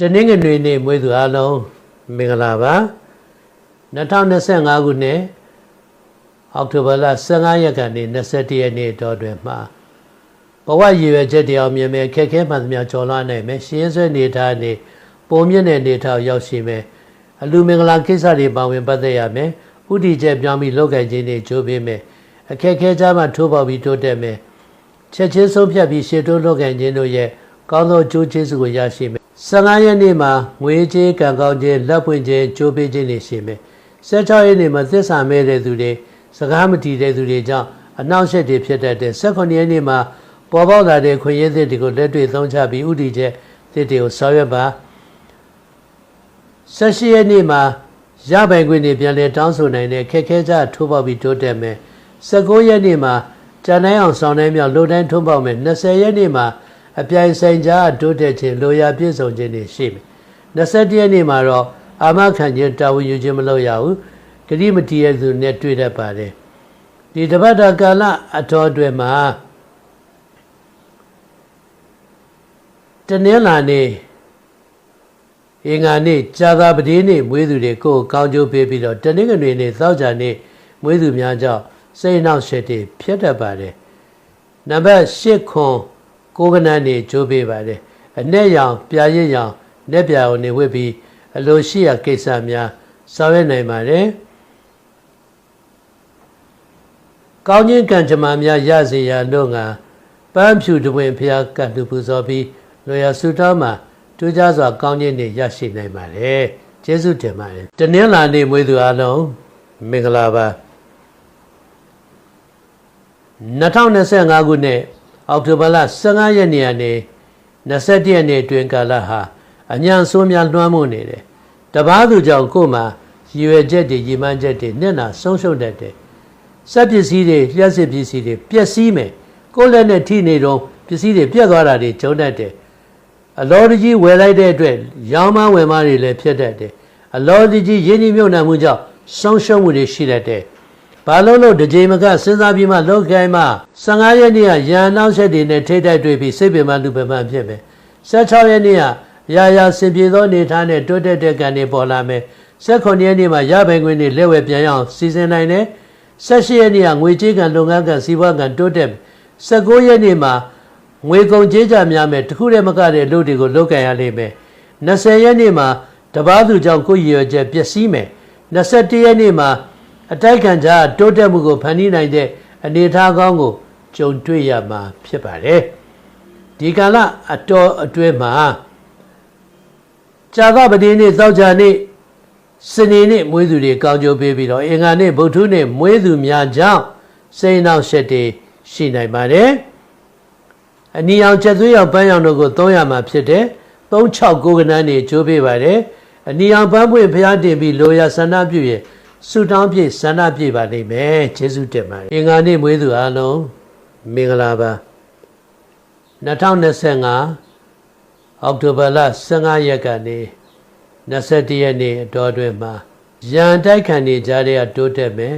တနင်္ဂနွေနေ့မွေးသူအားလုံးမင်္ဂလာပါ2025ခုနှစ်အောက်တိုဘာလ15ရက်ကနေ21ရက်နေ့တော်တွင်မှာဘဝရည်ရွယ်ချက်တရားမြင်မဲ့ခက်ခဲမှန်သမျှကျော်လွှားနိုင်မယ်ရှင်းဆွဲနေထားနေပုံမြင့်တဲ့နေထားရောက်ရှိမယ်အလူမင်္ဂလာကိစ္စတွေပါဝင်ပတ်သက်ရမယ်ဥတီချက်ပြောင်းပြီးလောက်ကင်ခြင်းတွေကြိုးပေးမယ်အခက်ခဲကြမှထိုးပေါက်ပြီးတိုးတက်မယ်ချက်ချင်းဆုံးဖြတ်ပြီးရှေ့တိုးလောက်ကင်ခြင်းတို့ရဲ့ကောင်းသောကြိုးကျေးဇူးကိုရရှိမယ် 15ရက်နေ့မှာငွေကြေးကံကောင်းခြင်းလက်ပွင့်ခြင်းကြိုးပေးခြင်းတွေရှိမယ်16ရက်နေ့မှာသစ္စာမဲ့တဲ့သူတွေစကားမတည်တဲ့သူတွေကြောင့်အနှောင့်အယှက်တွေဖြစ်တတ်တဲ့18ရက်နေ့မှာပေါ်ပေါက်လာတဲ့ခွင့်ရသစ်တွေကိုလက်တွေ့သုံးချပြီးဥတီချက်သစ်တွေကိုဆောင်ရွက်ပါ18ရက်နေ့မှာရပိုင်ခွင့်တွေပြန်လည်တောင်းဆိုနိုင်တဲ့ခက်ခဲကြထိုးပေါက်ပြီးတိုးတက်မယ်19ရက်နေ့မှာကြံနိုင်အောင်ဆောင်နိုင်မြောက်လိုတိုင်းထုံးပေါက်မယ်20ရက်နေ့မှာ အပြိုင်ဆိုင်ကြားတိုးတက်ခြင်းလိုရာပြည့်စုံခြင်းတွေရှိမယ်21ရက်နေ့မှာတော့အာမခံခြင်းတာဝန်ယူခြင်းမလုပ်ရဘူးဂရိမတီးရဲ့သူနဲ့တွေ့တတ်ပါတယ်ဒီတပတ်တာကာလအတော်အတွင်းမှာတနင်္လာနေ့အင်္ဂါနေ့ကြာသာပတိနေ့မွေးသူတွေကိုကောင်းကျိုးပေးပြီးတော့တနင်္ဂနွေနေ့သောကြာနေ့မွေးသူများကြောင့်စိတ်နှောက်ရှက်တွေဖြစ်တတ်ပါတယ်နံပါတ်၈ခွန် ကိုးကနန်းနေကြိုးပေးပါတယ်အ내ရောင်ပြာရစ်ရောင်လက်ပြာကိုနေဝစ်ပြီးအလိုရှိရာကိစ္စများဆောင်ရွက်နိုင်ပါတယ်ကောင်းခြင်းကံကြမ္မာများရစေရန်တို့ငါပန်းဖြူတပွင့်ဖျားကတ်လူပူဇော်ပြီးလွယ်ရဆူတောင်းမှာထူးခြားစွာကောင်းခြင်းတွေရရှိနိုင်ပါတယ်ကျေးဇူးတင်ပါတယ်တနင်္လာနေ့မွေးသူအားလုံးမင်္ဂလာပါ2025ခုနှစ် အောက်တိုဘာလ15ရက်နေ့ကနေ21ရက်နေ့အတွင်းကာလဟာအညံဆိုးများလွှမ်းမိုးနေတယ်။တပားသူကြောင့်ကိုယ်မှာရည်ရွယ်ချက်တွေရည်မှန်းချက်တွေနဲ့နာဆုံးရှုံးတတ်တယ်။စက်ပစ္စည်းတွေလျှက်စစ်ပစ္စည်းတွေပျက်စီးမယ်။ကိုယ်လက်နဲ့ထိနေတော့ပစ္စည်းတွေပြတ်သွားတာတွေကျုံတတ်တယ်။အလောတကြီးဝယ်လိုက်တဲ့အတွက်ရောင်းမဝယ်မတွေလည်းဖြစ်တတ်တယ်။အလောတကြီးရင်းနှီးမြှုပ်နှံမှုကြောင့်ဆုံးရှုံးမှုတွေရှိတတ်တယ်။ ဘာလို့လို့ဒီချိန်မကစဉ်းစားပြီးမှလောက်ကိုင်းမှ15ရက်နေ့ကရန်နောက်ဆက်တွေနဲ့ထိတိုက်တွေ့ပြီးစိတ်ပင်ပန်းလူပင်ပန်းဖြစ်မယ်16ရက်နေ့ကရာရာစင်ပြေသောအနေထားနဲ့တိုးတက်တဲ့ကံတွေပေါ်လာမယ်18ရက်နေ့မှာရပိုင်ခွင့်တွေလက်ဝဲပြန်ရအောင်စီစဉ်နိုင်တယ်18ရက်နေ့ကငွေကြေးကံလုပ်ငန်းကံစီးပွားကံတိုးတက်19ရက်နေ့မှာငွေကုန်ကြေးကြများမယ်တခုတည်းမကတဲ့အလုပ်တွေကိုလုပ်ကြရလိမ့်မယ်20ရက်နေ့မှာတပားသူကြောင့်ကိုယ်ရည်ရွယ်ချက်ပျက်စီးမယ်21ရက်နေ့မှာ အတိုက်ခံကြတိုးတက်မှုကိုဖန်တီးနိုင်တဲ့အနေအထားကောင်းကိုကြုံတွေ့ရမှာဖြစ်ပါတယ်ဒီကာလအတော်အတွင်းမှာကြာသပတိနေ့သောကြာနေ့စနေနေ့မွေးသူတွေကောင်းကြိုးပေးပြီးတော့အင်္ဂါနေ့ဗုဒ္ဓနေ့မွေးသူများကြောင့်စိတ်နှောက်ရှက်တွေရှိနိုင်ပါတယ်အနီအောင်ချက်သွေးရောက်ပန်းရောင်တို့ကိုသုံးရမှာဖြစ်တယ်369ကနန်းနေကြိုးပေးပါတယ်အနီအောင်ပန်းပွင့်ဖျားတင်ပြီးလိုရာဆန္ဒပြုရဲ့ ဆုတောင်းပြည့်ဆန္ဒပြည့်ပါလိမ့်မယ်ကျေးဇူးတင်ပါတယ်အင်္ဂါနေ့မွေးသူအားလုံးမင်္ဂလာပါ2025အောက်တိုဘာလ15ရက်ကနေ21ရက်နေ့အတော်အတွင်းမှာရန်တိုက်ခံနေကြတဲ့တိုးတက်မယ်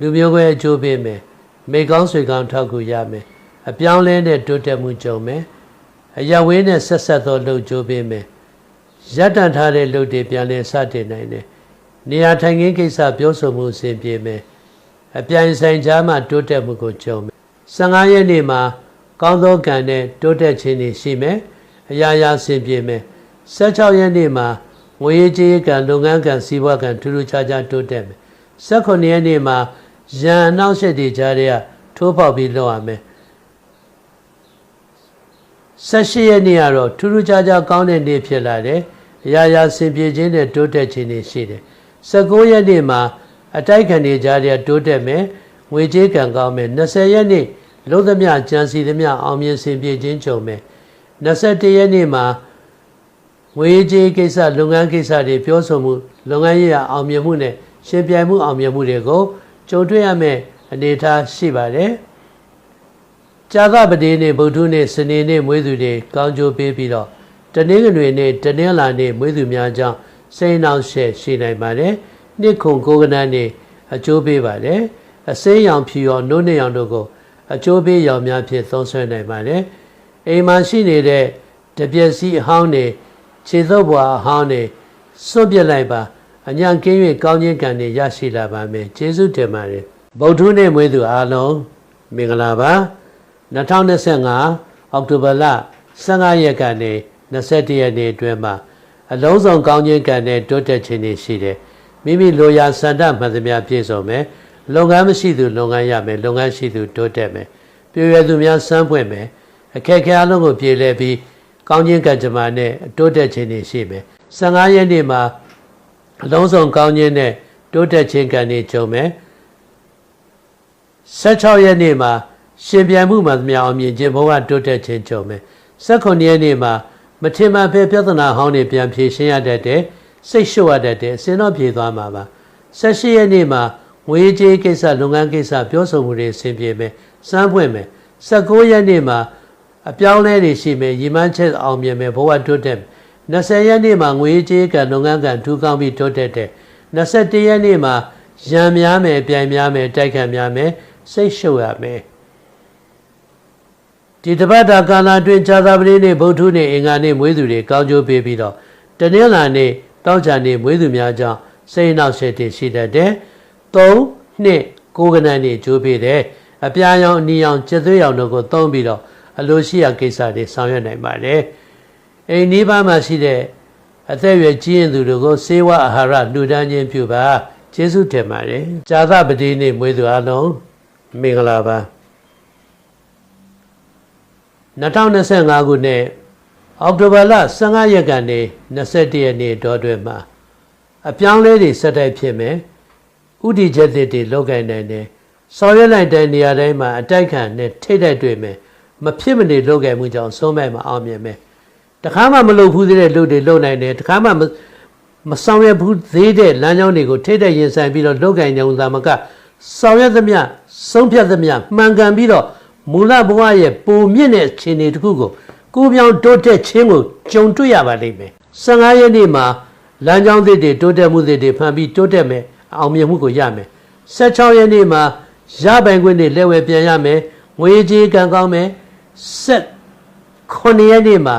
လူမျိုးပဲအကျိုးပေးမယ်မိကောင်းဆွေကောင်းထောက်ကူရမယ်အပြောင်းလဲနဲ့တိုးတက်မှုကြုံမယ်အရဝေးနဲ့ဆက်ဆက်သောလှုပ်ကြိုးပေးမယ်ရပ်တန့်ထားတဲ့လှုပ်တွေပြန်လည်စတင်နိုင်တယ် နေရာထိုင်ခင်းကိစ္စပြောဆိုမှုအစဉ်ပြေမယ်အပြိုင်ဆိုင်ကြားမှာတိုးတက်မှုကိုကြုံမယ်15ရက်နေ့မှာကောင်းသောကံနဲ့တိုးတက်ခြင်းတွေရှိမယ်အရာရာအစဉ်ပြေမယ်16ရက်နေ့မှာငွေကြေးကံလုပ်ငန်းကံစီးပွားကံထူးထူးခြားခြားတိုးတက်မယ်18ရက်နေ့မှာရန်အနောက်ဆက်တွေကြားတွေကထိုးပေါက်ပြီးလောက်ရမယ်18ရက်နေ့ကတော့ထူးထူးခြားခြားကောင်းတဲ့နေ့ဖြစ်လာတယ်အရာရာဆင်ပြေခြင်းနဲ့တိုးတက်ခြင်းတွေရှိတယ် 19ရက်နေ့မှာအတိုက်ခံနေကြတဲ့တိုးတက်မယ်ငွေကြေးကံကောင်းမယ်20ရက်နေ့လုံးသမျှကြံစီသမျှအောင်မြင်စင်ပြေခြင်းကြုံမယ်21ရက်နေ့မှာငွေကြေးကိစ္စလုပ်ငန်းကိစ္စတွေပြောဆိုမှုလုပ်ငန်းရေးအောင်မြင်မှုနဲ့ရှင်ပြိုင်မှုအောင်မြင်မှုတွေကိုကြုံတွေ့ရမယ့်အနေအထားရှိပါတယ်ကြာသပတေးနေ့ဗုဒ္ဓနေ့စနေနေ့မွေးသူတွေကောင်းကျိုးပေးပြီးတော့တနင်္ဂနွေနေ့တနင်္လာနေ့မွေးသူများကြောင့် စိတ်နှောင့်ရှက်ရှိနိုင်ပါတယ်နှစ်ခုကိုကနန်းနေအကျိုးပေးပါတယ်အစိမ်းရောင်ဖြူရောနှုတ်နှစ်ရောင်တို့ကိုအကျိုးပေးရောင်များဖြင့်သုံးဆွဲနိုင်ပါတယ်အိမ်မှာရှိနေတဲ့တပြက်စီအဟောင်းတွေခြေသုပ်ဘွာအဟောင်းနေစွန့်ပစ်လိုက်ပါအညာကင်း၍ကောင်းခြင်းကံတွေရရှိလာပါမယ်ကျေးဇူးတင်ပါတယ်ဗုဒ္ဓနေ့မွေးသူအားလုံးမင်္ဂလာပါ2025အောက်တိုဘာလ15ရက်ကနေ21ရက်နေ့အတွင်းမှာ အလုံးစုံကောင်းခြင်းကံနဲ့တိုးတက်ခြင်းတွေရှိတယ်မိမိလိုရာစန္ဒမှန်သမျှပြည့်စုံမယ်လုပ်ငန်းမရှိသူလုပ်ငန်းရမယ်လုပ်ငန်းရှိသူတိုးတက်မယ်ပြည့်ရသူများစမ်းပွင့်မယ်အခက်အခဲအလုံးကိုပြေလည်ပြီးကောင်းခြင်းကံကြမ္မာနဲ့တိုးတက်ခြင်းတွေရှိမယ်15ရက်နေ့မှာအလုံးစုံကောင်းခြင်းနဲ့တိုးတက်ခြင်းကံတွေကြုံမယ်16ရက်နေ့မှာရှင်ပြန်မှုမှသမျှအောင်မြင်ခြင်းဘဝတိုးတက်ခြင်းကြုံမယ်18ရက်နေ့မှာ မထင်မှန်ဖဲပြဿနာဟောင်းတွေပြန်ဖြေရှင်းရတတ်တယ်စိတ်လျှော့ရတတ်တယ်အစင်တော့ပြေသွားမှာပါ18ရက်နေ့မှာငွေကြေးကိစ္စလုပ်ငန်းကိစ္စပြောဆိုမှုတွေအဆင်ပြေမယ်စမ်းပွင့်မယ်19ရက်နေ့မှာအပြောင်းလဲတွေရှိမယ်ရည်မှန်းချက်အောင်မြင်မယ်ဘဝတိုးတက်20ရက်နေ့မှာငွေကြေးကလုပ်ငန်းကထူးကောင်းပြီးတိုးတက်တယ်21ရက်နေ့မှာရံများမယ်ပြိုင်များမယ်တိုက်ခံများမယ်စိတ်ရှုပ်ရမယ် ဒီတပတ်တာကာလအတွင်းခြားသာပတိနေ့ဗုဒ္ဓနေ့အင်္ဂါနေ့မွေးသူတွေကောင်းကျိုးပေးပြီးတော့တနင်္လာနေ့တောက်ချာနေ့မွေးသူများကြောင့်စိတ်နောက်ဆက်တည်ရှိတတ်တယ်။၃နှစ်ကိုးကနန်းနေ့ကျိုးပေးတယ်။အပြာရောင်အနီရောင်ကျက်သွေးရောင်တို့ကိုသုံးပြီးတော့အလိုရှိရာကိစ္စတွေဆောင်ရွက်နိုင်ပါတယ်။အိမ်နီးပါးမှာရှိတဲ့အသက်အရွယ်ကြီးရင်သူတို့ကိုစေဝအာဟာရလှူဒန်းခြင်းပြုပါကျေးဇူးတင်ပါတယ်။ဇာသပတိနေ့မွေးသူအလုံးမင်္ဂလာပါ။ 2025ခုနှစ်အောက်တိုဘာလ15ရက်ကနေ21ရက်နေ့တောတွင်မှာအပြောင်းလဲတွေစက်တိုက်ဖြစ်မယ်ဥတီချက်တွေတွေလောက်ကင်နိုင်တယ်ဆောင်ရွက်လိုက်တဲ့နေရာတိုင်းမှာအတိုက်ခံနဲ့ထိတ်တိုက်တွေ့မယ်မဖြစ်မနေလောက်ကင်မှုကြောင့်ဆုံးမဲ့မှာအောင်မြင်မယ်တခါမှမလုပ်ဘူးသေးတဲ့လူတွေလုပ်နိုင်တယ်တခါမှမဆောင်ရွက်ဘူးသေးတဲ့လမ်းကြောင်းတွေကိုထိတ်တိုက်ရင်ဆိုင်ပြီးတော့လောက်ကင်နေုံသာမကဆောင်ရွက်သမျှဆုံးဖြတ်သမျှမှန်ကန်ပြီးတော့ မူလဘဝရဲ့ပုံမြင့်တဲ့ခြေနေတစ်ခုကိုကိုပြောင်းတိုးတက်ခြင်းကိုကြုံတွေ့ရပါလိမ့်မယ်15ရက်နေ့မှာလမ်းကြောင်းသစ်တွေတိုးတက်မှုသစ်တွေဖန်ပြီးတိုးတက်မယ်အောင်မြင်မှုကိုရမယ်16ရက်နေ့မှာရပိုင်ခွင့်တွေလက်ဝဲပြန်ရမယ်ငွေကြေးကံကောင်းမယ်ဆက်9ရက်နေ့မှာ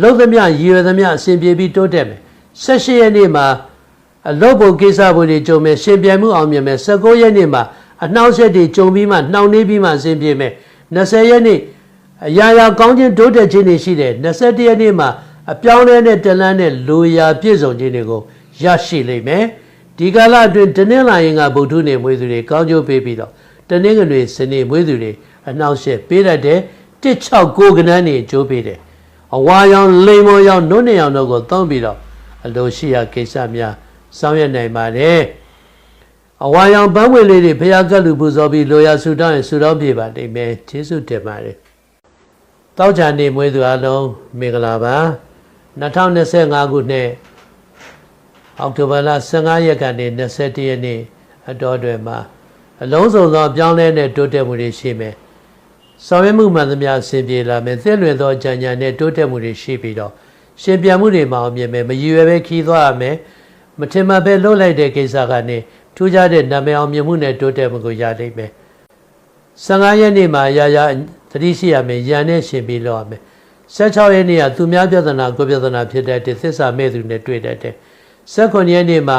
လုံသမျှရည်ရွယ်သမျှအစဉ်ပြေပြီးတိုးတက်မယ်18ရက်နေ့မှာအလုပ်ဖို့ကိစ္စဖို့တွေကြုံမယ်ရှင်ပြိုင်မှုအောင်မြင်မယ်19ရက်နေ့မှာအနှောက်အယှက်တွေကြုံပြီးမှနှောင့်နှေးပြီးမှအစဉ်ပြေမယ် 20ရက်နေ့အရာရာကောင်းခြင်းတိုးတက်ခြင်းတွေရှိတယ်21ရက်နေ့မှာအပြောင်းလဲတဲ့တလန်းနဲ့လူရာပြည့်စုံခြင်းတွေကိုရရှိလိမ့်မယ်ဒီကာလအတွင်းတနင်္လာရင်ကဗုဒ္ဓနေ့မွေးသူတွေကောင်းကျိုးပေးပြီးတော့တနင်္ဂနွေစနေမွေးသူတွေအနှောက်အယှက်ပေးတတ်တယ်169ကနန်းနေကျိုးပေးတယ်အဝါရောင်လိမ်မော်ရောင်နုနေရောင်တို့ကိုသုံးပြီးတော့အလိုရှိရာကိစ္စများဆောင်ရွက်နိုင်ပါတယ် အဝါရောင်ပန်းဝင်လေးတွေဖျားကပ်လူပူဇော်ပြီးလိုရာဆူတောင်းရင်ဆူတောင်းပြပါလိမ့်မယ်ကျေးဇူးတင်ပါတယ်တောက်ချာနေမွေးသူအလုံးမင်္ဂလာပါ2025ခုနှစ်အောက်တိုဘာလ15ရက်ကနေ21ရက်နေ့အတော်တွင်မှာအလုံးစုံသောပြောင်းလဲတဲ့တိုးတက်မှုတွေရှိမယ်ဆောင်ရွက်မှုမှန်သမျှအဆင်ပြေလာမယ်သင့်လွင်သောကြံညာနဲ့တိုးတက်မှုတွေရှိပြီးတော့ရှင်ပြန်မှုတွေမအောင်မြင်မယ်မရည်ရွယ်ပဲခီးသွားရမယ်မထင်မှတ်ပဲလှုပ်လိုက်တဲ့ကိစ္စကနေ ထူးခြားတဲ့နာမည်အောင်မြင်မှုနဲ့တိုးတက်မှုကိုရလိမ့်မယ်15ရက်နေ့မှာရာရာသတိရှိရမယ်ရန်နဲ့ရှင်ပြီးလောက်ရမယ်16ရက်နေ့ကသူများပြဿနာကိုပြဿနာဖြစ်တဲ့သစ္စာမဲ့သူနဲ့တွေ့တတ်တယ်18ရက်နေ့မှာ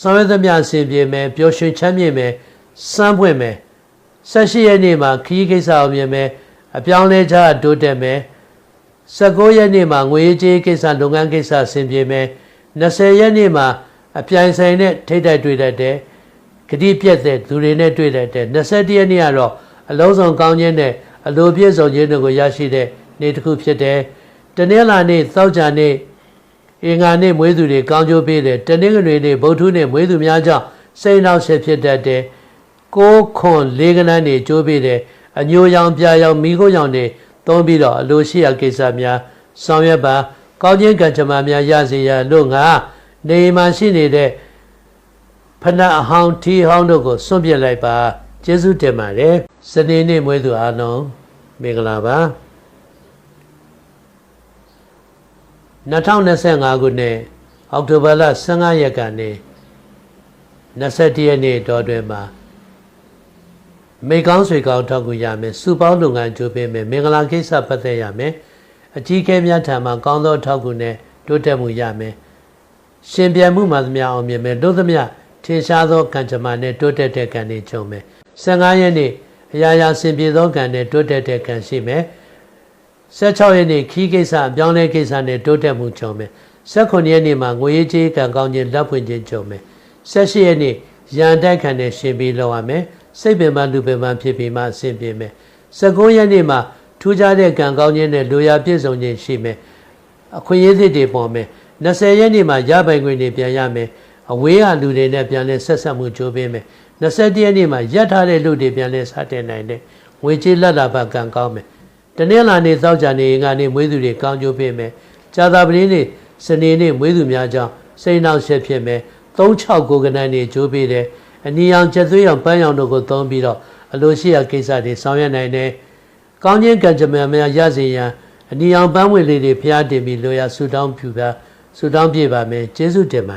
ဆောင်ရွက်သမျှအစဉ်ပြေမယ်ပျော်ရွှင်ချမ်းမြေ့မယ်စမ်းပွင့်မယ်18ရက်နေ့မှာခရီးကိစ္စအောင်မြင်မယ်အပြောင်းလဲချတိုးတက်မယ်19ရက်နေ့မှာငွေကြေးကိစ္စလုပ်ငန်းကိစ္စအစဉ်ပြေမယ်20ရက်နေ့မှာ အပြိုင်ဆိုင်နဲ့ထိတ်တိုက်တွေ့တတ်တယ်ဂတိပြက်တဲ့သူတွေနဲ့တွေ့တတ်တယ်21ရက်နေ့ကတော့အလုံးစုံကောင်းခြင်းနဲ့အလိုပြည့်စုံခြင်းတို့ကိုရရှိတဲ့နေ့တစ်ခုဖြစ်တယ်တနင်္လာနေ့သောကြာနေ့အင်္ဂါနေ့မွေးသူတွေကောင်းကျိုးပေးတယ်တနင်္ဂနွေနေ့ဗုဒ္ဓနေ့မွေးသူများကြောင့်စိတ်နှောက်ဆက်ဖြစ်တတ်တယ်ကိုးခွန်လေးကနန်းတွေကျိုးပေးတယ်အညိုရောင်ပြာရောင်မိခိုးရောင်တွေသုံးပြီးတော့အလိုရှိရာကိစ္စများဆောင်ရွက်ပါ ကောင်းခြင်းကံကြမ္မာများရစေရလို့ငါ နေမှရှိနေတဲ့ဖဏအဟောင်းထီဟောင်းတို့ကိုစွန့်ပစ်လိုက်ပါကျေးဇူးတင်ပါတယ်စနေနေ့မွေးသူအားလုံးမင်္ဂလာပါ2025ခုနှစ်အောက်တိုဘာလ15ရက်ကနေ21ရက်နေ့တော်တွင်မှာမိကောင်းဆွေကောင်းထောက်ကူရမယ်စုပေါင်းလုပ်ငန်းကြိုးပေးမယ်မင်္ဂလာကိစ္စပတ်သက်ရမယ်အကြီးကဲများထံမှကောင်းသောထောက်ကူနဲ့တိုးတက်မှုရမယ် ရှင်ပြန်မှုမှသမျှအောင်မြင်မယ်တို့သမျှထင်ရှားသောကံကြမ္မာနဲ့တိုးတက်တဲ့ကံတွေကြုံမယ်15ရက်နေ့အရာရာဆင်ပြေသောကံနဲ့တိုးတက်တဲ့ကံရှိမယ်16ရက်နေ့ခီးကိစ္စအပြောင်းလဲကိစ္စနဲ့တိုးတက်မှုကြုံမယ်18ရက်နေ့မှာငွေရေးကြေးကံကောင်းခြင်းလက်ဖွင့်ခြင်းကြုံမယ်18ရက်နေ့ရန်တိုက်ခံနဲ့ရှင်ပြီးလောက်ရမယ်စိတ်ပင်ပန်းလူပင်ပန်းဖြစ်ပြီးမှအဆင်ပြေမယ်19ရက်နေ့မှာထူးခြားတဲ့ကံကောင်းခြင်းနဲ့လူရပြည့်စုံခြင်းရှိမယ်အခွင့်အရေးသစ်တွေပေါ်မယ် 20ရက်နေ့မှာရပိုင်ခွင့်တွေပြန်ရမယ်အဝေးကလူတွေနဲ့ပြန်လဲဆက်ဆက်မှုကြိုးပေးမယ်21ရက်နေ့မှာရက်ထားတဲ့လူတွေပြန်လဲစတင်နိုင်တယ်ငွေကြေးလက်လာဘကံကောင်းမယ်တနင်္လာနေ့သောကြာနေ့ငါနေ့မွေးသူတွေကောင်းကျိုးပေးမယ်ကြာသပတေးနေ့စနေနေ့မွေးသူများကြောင့်စိတ်နှောက်ယှက်ဖြစ်မယ်36ကိုကနန်းနေကြိုးပေးတယ်အနီရောင်ချက်သွေးရောင်ပန်းရောင်တို့ကိုသုံးပြီးတော့အလိုရှိရာကိစ္စတွေဆောင်ရွက်နိုင်တယ်ကောင်းခြင်းကံကြမ္မာများရစေရန်အနီရောင်ပန်းဝင်လေးတွေဖျားတင်ပြီးလိုရာဆူတောင်းပြူပါ ဆူတောင်းပြပါမယ်ကျေးဇူးတင်ပါ